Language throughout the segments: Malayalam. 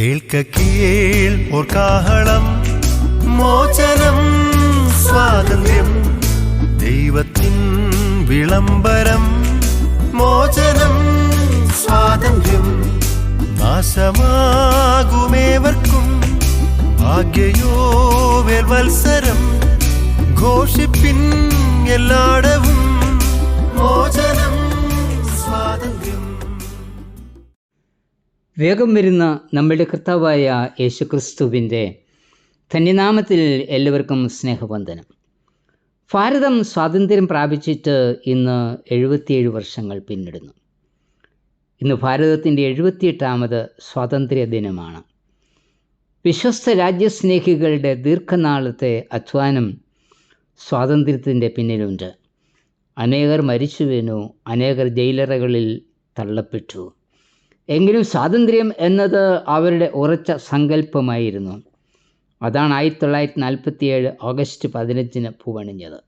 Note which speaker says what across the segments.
Speaker 1: കേൾക്ക മോചനം സ്വാതന്ത്ര്യം ദൈവത്തിൻ വിളംബരം. മോചനം സ്വാതന്ത്ര്യം നാശമാകുമേവർക്കും. ഭാഗ്യയോവേൽ മത്സരം ഘോഷിപ്പിൻ എല്ലാടവും. മോചനം
Speaker 2: വേഗം വരുന്ന നമ്മളുടെ കർത്താവായ യേശുക്രിസ്തുവിന്റെ ധന്യനാമത്തിൽ എല്ലാവർക്കും സ്നേഹവന്ദനം. ഭാരതം സ്വാതന്ത്ര്യം പ്രാപിച്ചിട്ട് ഇന്ന് എഴുപത്തിയേഴ് വർഷങ്ങൾ പിന്നിടുന്നു. ഇന്ന് ഭാരതത്തിന്റെ എഴുപത്തിയെട്ടാമത് സ്വാതന്ത്ര്യ ദിനമാണ്. വിശ്വസ്ത രാജ്യസ്നേഹികളുടെ ദീർഘനാളത്തെ അധ്വാനം സ്വാതന്ത്ര്യത്തിന്റെ പിന്നിലുണ്ട്. അനേകർ മരിച്ചു വീണു അനേകർ ജയിലറകളിൽ തള്ളപ്പെട്ടു. എങ്കിലും സ്വാതന്ത്ര്യം എന്നത് അവരുടെ ഉറച്ച സങ്കല്പമായിരുന്നു. അതാണ് ആയിരത്തി തൊള്ളായിരത്തി നാൽപ്പത്തിയേഴ് ഓഗസ്റ്റ് പതിനഞ്ചിന് പൂവണിഞ്ഞത്.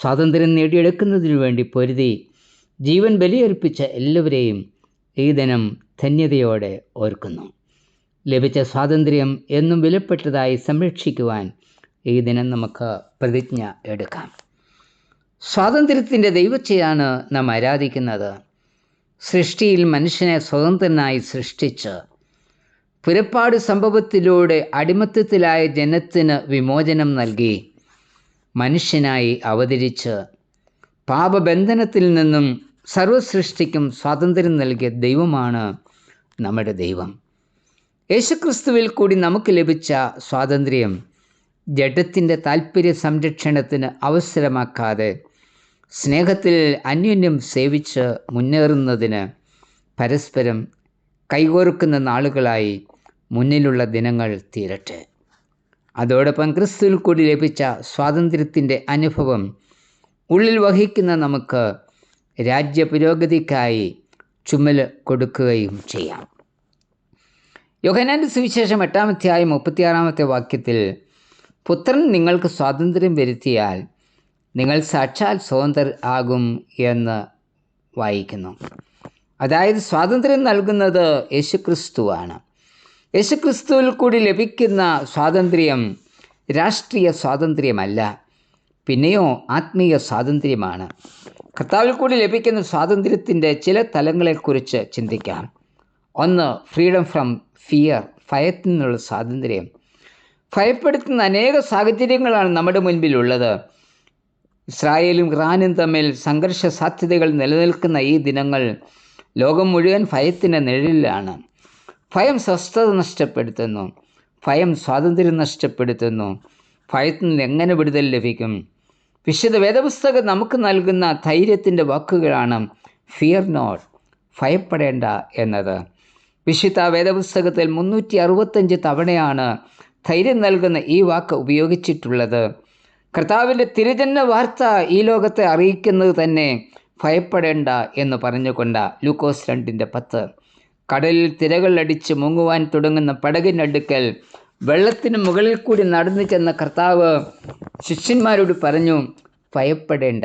Speaker 2: സ്വാതന്ത്ര്യം നേടിയെടുക്കുന്നതിനു വേണ്ടി പൊരുതി ജീവൻ ബലിയർപ്പിച്ച എല്ലാവരെയും ഈ ദിനം ധന്യതയോടെ ഓർക്കുന്നു. ലഭിച്ച സ്വാതന്ത്ര്യം എന്നും വിലപ്പെട്ടതായി സംരക്ഷിക്കുവാൻ ഈ ദിനം നമുക്ക് പ്രതിജ്ഞ എടുക്കാം. സ്വാതന്ത്ര്യത്തിന്റെ ദൈവത്തെയാണ് നാം ആരാധിക്കുന്നത്. സൃഷ്ടിയിൽ മനുഷ്യനെ സ്വതന്ത്രനായി സൃഷ്ടിച്ച് പുരപ്പാട് സംഭവത്തിലൂടെ അടിമത്തത്തിലായ ജനത്തിന് വിമോചനം നൽകി. മനുഷ്യനായി അവതരിച്ച് പാപബന്ധനത്തിൽ നിന്നും സർവസൃഷ്ടിക്കും സ്വാതന്ത്ര്യം നൽകിയ ദൈവമാണ് നമ്മുടെ ദൈവം. യേശുക്രിസ്തുവിൽ കൂടി നമുക്ക് ലഭിച്ച സ്വാതന്ത്ര്യം ജഡത്തിന്റെ താൽപ്പര്യ സംരക്ഷണത്തിന് അവസരമാക്കാതെ സ്നേഹത്തിൽ അന്യോന്യം സേവിച്ച് മുന്നേറുന്നതിന് പരസ്പരം കൈകോർക്കുന്ന നാളുകളായി മുന്നിലുള്ള ദിനങ്ങൾ തീരട്ടെ. അതോടൊപ്പം ക്രിസ്തുവിൽ കൂടി ലഭിച്ച സ്വാതന്ത്ര്യത്തിന്റെ അനുഭവം ഉള്ളിൽ വഹിക്കുന്ന നമുക്ക് രാജ്യ പുരോഗതിക്കായി ചുമൽ കൊടുക്കുകയും ചെയ്യാം. യോഹനാന്റെ സുവിശേഷം എട്ടാമത്തെ ആയ മുപ്പത്തിയാറാമത്തെ വാക്യത്തിൽ പുത്രൻ നിങ്ങൾക്ക് സ്വാതന്ത്ര്യം വരുത്തിയാൽ നിങ്ങൾ സാക്ഷാൽ സ്വതന്ത്രർ ആകും എന്ന് വായിക്കുന്നു. അതായത് സ്വാതന്ത്ര്യം നൽകുന്നത് യേശുക്രിസ്തുവാണ്. യേശുക്രിസ്തുവിൽ കൂടി ലഭിക്കുന്ന സ്വാതന്ത്ര്യം രാഷ്ട്രീയ സ്വാതന്ത്ര്യമല്ല പിന്നെയോ ആത്മീയ സ്വാതന്ത്ര്യമാണ്. കർത്താവിൽ കൂടി ലഭിക്കുന്ന സ്വാതന്ത്ര്യത്തിന്റെ ചില തലങ്ങളെക്കുറിച്ച് ചിന്തിക്കാം. ഒന്ന് ഫ്രീഡം ഫ്രം ഫിയർ ഭയത്തിൽ നിന്നുള്ള സ്വാതന്ത്ര്യം. ഭയപ്പെടുത്തുന്ന അനേക സാഹചര്യങ്ങളാണ് നമ്മുടെ മുൻപിലുള്ളത്. ഇസ്രായേലും ഇറാനും തമ്മിൽ സംഘർഷ സാധ്യതകൾ നിലനിൽക്കുന്ന ഈ ദിനങ്ങൾ ലോകം മുഴുവൻ ഭയത്തിന്റെ നിഴലിലാണ്. ഭയം സ്വസ്ഥത നഷ്ടപ്പെടുത്തുന്നു. ഭയം സ്വാതന്ത്ര്യം നഷ്ടപ്പെടുത്തുന്നു. ഭയത്തിൽ നിന്ന് എങ്ങനെ വിടുതൽ ലഭിക്കും? വിശുദ്ധ വേദപുസ്തകം നമുക്ക് നൽകുന്ന ധൈര്യത്തിന്റെ വാക്കുകളാണ് ഫിയർ നോട്ട് ഭയപ്പെടേണ്ട എന്നത്. വിശുദ്ധ വേദപുസ്തകത്തിൽ മുന്നൂറ്റി അറുപത്തഞ്ച് തവണയാണ് ധൈര്യം നൽകുന്ന ഈ വാക്ക് ഉപയോഗിച്ചിട്ടുള്ളത്. കർത്താവിന്റെ തിരുജന്മ വാർത്ത ഈ ലോകത്തെ അറിയിക്കുന്നത് തന്നെ ഭയപ്പെടേണ്ട എന്ന് പറഞ്ഞുകൊണ്ട് ലൂക്കോസ് രണ്ടിന്റെ പത്ത്. കടലിൽ തിരകൾ അടിച്ച് മുങ്ങുവാൻ തുടങ്ങുന്ന പടകിനടുക്കൽ വെള്ളത്തിന് മുകളിൽ കൂടി നടന്നു ചെന്ന കർത്താവ് ശിഷ്യന്മാരോട് പറഞ്ഞു ഭയപ്പെടേണ്ട.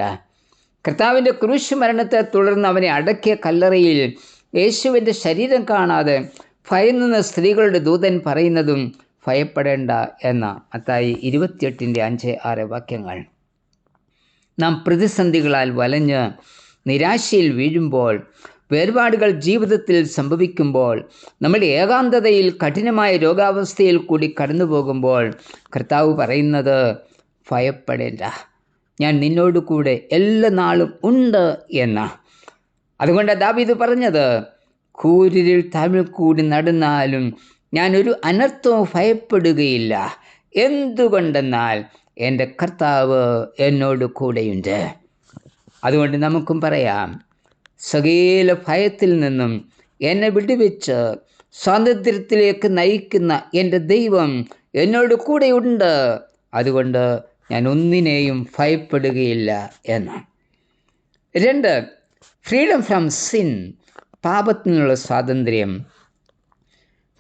Speaker 2: കർത്താവിന്റെ ക്രൂശ് മരണത്തെ തുടർന്ന് അവനെ അടക്കിയ കല്ലറയിൽ യേശുവിന്റെ ശരീരം കാണാതെ ഭയന്നുന്ന സ്ത്രീകളുടെ ദൂതൻ പറയുന്നതും ഭയപ്പെടേണ്ട എന്ന അത്തായി ഇരുപത്തിയെട്ടിന്റെ അഞ്ച് ആറ് വാക്യങ്ങൾ. നാം പ്രതിസന്ധികളാൽ വലഞ്ഞ് നിരാശയിൽ വീഴുമ്പോൾ വേർപാടുകൾ ജീവിതത്തിൽ സംഭവിക്കുമ്പോൾ നമ്മുടെ ഏകാന്തതയിൽ കഠിനമായ രോഗാവസ്ഥയിൽ കൂടി കടന്നു പോകുമ്പോൾ കർത്താവ് പറയുന്നത് ഭയപ്പെടേണ്ട. ഞാൻ നിന്നോട് കൂടെ എല്ലാ നാളും ഉണ്ട് എന്ന. അതുകൊണ്ട് ദാബിത് പറഞ്ഞത് കൂരിരിൽ തമിഴ് കൂടി നടന്നാലും ഞാനൊരു അനർത്ഥവും ഭയപ്പെടുകയില്ല. എന്തുകൊണ്ടെന്നാൽ എന്റെ കർത്താവ് എന്നോട് കൂടെയുണ്ട്. അതുകൊണ്ട് നമുക്കും പറയാം സകീല ഭയത്തിൽ നിന്നും എന്നെ വിടുവിച്ച് സ്വാതന്ത്ര്യത്തിലേക്ക് നയിക്കുന്ന എന്റെ ദൈവം എന്നോട് കൂടെയുണ്ട്. അതുകൊണ്ട് ഞാൻ ഒന്നിനെയും ഭയപ്പെടുകയില്ല എന്ന്. രണ്ട് ഫ്രീഡം ഫ്രം സിൻ പാപത്തിനുള്ള സ്വാതന്ത്ര്യം.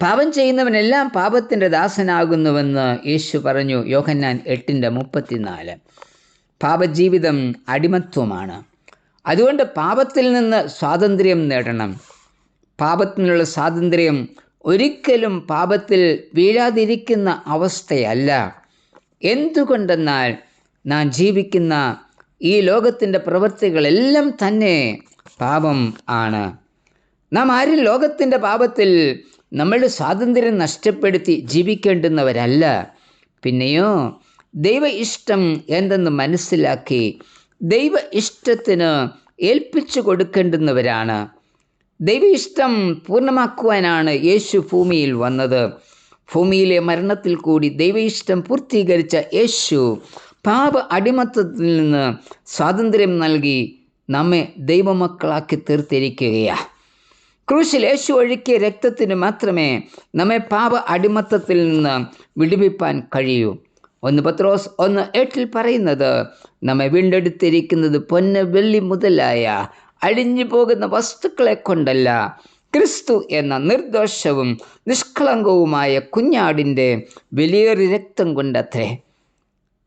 Speaker 2: പാപം ചെയ്യുന്നവനെല്ലാം പാപത്തിന്റെ ദാസനാകുന്നുവെന്ന് യേശു പറഞ്ഞു. യോഹന്നാൻ എട്ടിന്റെ മുപ്പത്തിനാല്. പാപജീവിതം അടിമത്വമാണ്. അതുകൊണ്ട് പാപത്തിൽ നിന്ന് സ്വാതന്ത്ര്യം നേടണം. പാപത്തിനുള്ള സ്വാതന്ത്ര്യം ഒരിക്കലും പാപത്തിൽ വീഴാതിരിക്കുന്ന അവസ്ഥയല്ല. എന്തുകൊണ്ടെന്നാൽ നാം ജീവിക്കുന്ന ഈ ലോകത്തിന്റെ പ്രവൃത്തികളെല്ലാം തന്നെ പാപം ആണ്. നാം ആരും ലോകത്തിന്റെ പാപത്തിൽ നമ്മളുടെ സ്വാതന്ത്ര്യം നഷ്ടപ്പെടുത്തി ജീവിക്കേണ്ടുന്നവരല്ല. പിന്നെയോ ദൈവ ഇഷ്ടം എന്തെന്ന് മനസ്സിലാക്കി ദൈവ ഇഷ്ടത്തിന് ഏൽപ്പിച്ചു കൊടുക്കേണ്ടുന്നവരാണ്. ദൈവ ഇഷ്ടം പൂർണമാക്കുവാനാണ് യേശു ഭൂമിയിൽ വന്നത്. ഭൂമിയിലെ മരണത്തിൽ കൂടി ദൈവ ഇഷ്ടം പൂർത്തീകരിച്ച യേശു പാപ അടിമത്തത്തിൽ നിന്ന് സ്വാതന്ത്ര്യം നൽകി നമ്മെ ദൈവമക്കളാക്കി തീർത്തിരിക്കുകയാണ് ക്രൂശിൽ യേശു ഒഴുക്കിയ രക്തത്തിന് മാത്രമേ നമ്മെ പാപ അടിമത്തത്തിൽ നിന്ന് വിടുവിപ്പാൻ കഴിയൂ. ഒന്ന് പത്രോസ് ഒന്ന് എട്ടിൽ പറയുന്നത് നമ്മെ വീണ്ടെടുത്തിരിക്കുന്നത് പൊന്ന് വെള്ളി മുതലായ അഴിഞ്ഞു പോകുന്ന വസ്തുക്കളെ കൊണ്ടല്ല. ക്രിസ്തു എന്ന നിർദോഷവും നിഷ്കളങ്കവുമായ കുഞ്ഞാടിന്റെ വിലയേറി രക്തം കൊണ്ടത്രേ.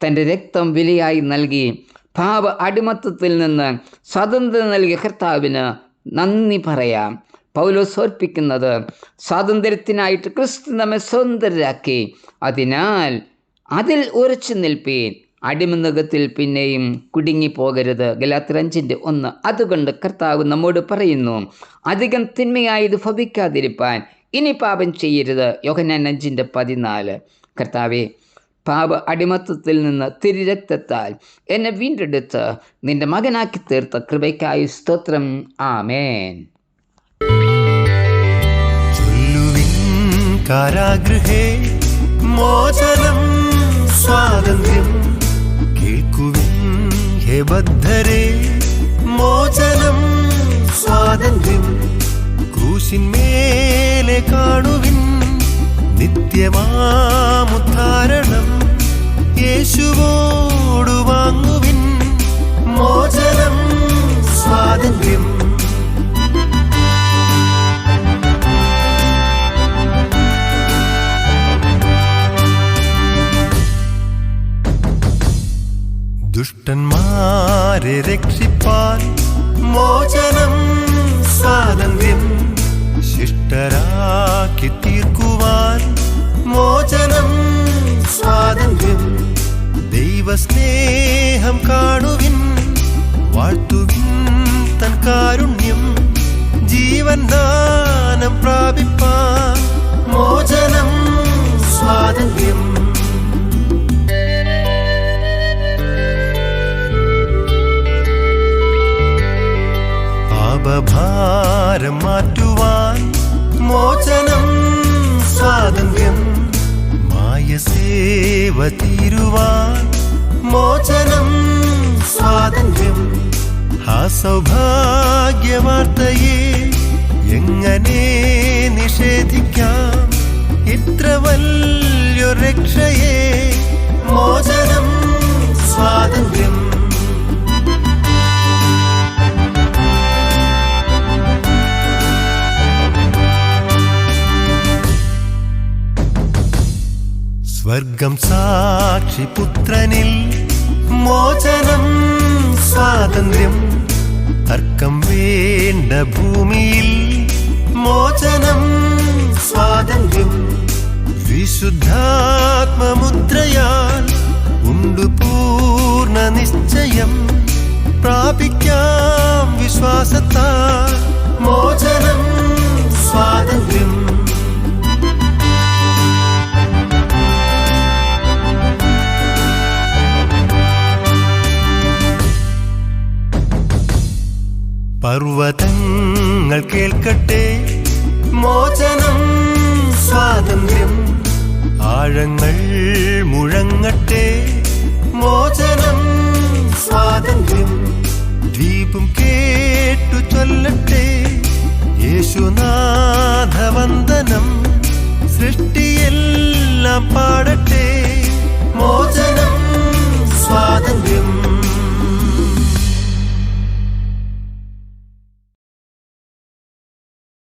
Speaker 2: തന്റെ രക്തം വിലയായി നൽകി പാപ അടിമത്തത്തിൽ നിന്ന് സ്വാതന്ത്ര്യം നൽകിയ കർത്താവിന് നന്ദി പറയാം. പൗലോസ് ഓർപ്പിക്കുന്നത് സ്വാതന്ത്ര്യത്തിനായിട്ട് ക്രിസ്തു നമ്മെ സ്വതന്ത്രരാക്കി. അതിനാൽ അതിൽ ഉറച്ചു നിൽപ്പീൻ. അടിമനുഖത്തിൽ പിന്നെയും കുടുങ്ങിപ്പോകരുത്. ഗലാത്തിർ അഞ്ചിന്റെ ഒന്ന്. അതുകൊണ്ട് കർത്താവ് നമ്മോട് പറയുന്നു അധികം തിന്മയായത് ഭവിക്കാതിരിപ്പാൻ ഇനി പാപം ചെയ്യരുത്. യോഹന്നാൻ അഞ്ചിന്റെ പതിനാല്. കർത്താവെ പാപ അടിമത്വത്തിൽ നിന്ന് തിരുരക്തത്താൽ എന്നെ വീണ്ടെടുത്ത് നിന്റെ മകനാക്കി തീർത്ത കൃപയ്ക്കായി സ്തോത്രം. ആമേൻ.
Speaker 1: കാരാഗൃഹേ മോചനം സ്വാതന്ത്ര്യം കേൾക്കുവിൻ ഹേ ബദ്ധരേ. മോചനം സ്വാതന്ത്ര്യം ക്രൂശിന്മേലെ കാണുവിൻ നിത്യമാമുദ്ധാരണം യേശുവോടു വാങ്ങുവിൻ മോചനം സ്വാതന്ത്ര്യം ദുഷ്ടന്മാരെ രക്ഷിപ്പാൻ മോചനം സ്വാതന്ത്ര്യം ശിഷ്ടരാക്കി തീർക്കുവാൻ മോചനം സ്വാതന്ത്ര്യം. ദൈവസ്നേഹം കാണുവിൻ വാഴ്ത്തുവിൻ തൻ കാരുണ്യം. ജീവൻ ദാനം പ്രാപിപ്പാൻ മോചനം സ്വാതന്ത്ര്യം. മായസേവ തീരുവാൻ മോചനം സ്വാതന്ത്ര്യം. ആ സൗഭാഗ്യവാർത്തയെ എങ്ങനെ നിഷേധിക്കാം? ഇത്ര വലിയൊരു രക്ഷയെ മോചനം സ്വാതന്ത്ര്യം. സ്വർഗം സാക്ഷി പുത്രനിൽ മോചനം സ്വാതന്ത്ര്യം തർക്കം വേണ്ട ഭൂമിയിൽ മോചനം സ്വാതന്ത്ര്യം. വിശുദ്ധാത്മമുദ്രയാൽ ഉണ്ടു പൂർണ നിശ്ചയം പ്രാപിക്കാം വിശ്വാസത്താൽ മോചനം. പർവതങ്ങൾ കേൾക്കട്ടെ. മോചനം സ്വാതന്ത്ര്യം. ആഴങ്ങൾ മുഴങ്ങട്ടെ. മോചനം സ്വാതന്ത്ര്യം. ദ്വീപും കേട്ടു ചൊല്ലട്ടെ. യേശുനാഥവന്ദനം സൃഷ്ടിയെല്ലാം പാടട്ടെ. മോചനം സ്വാതന്ത്ര്യം.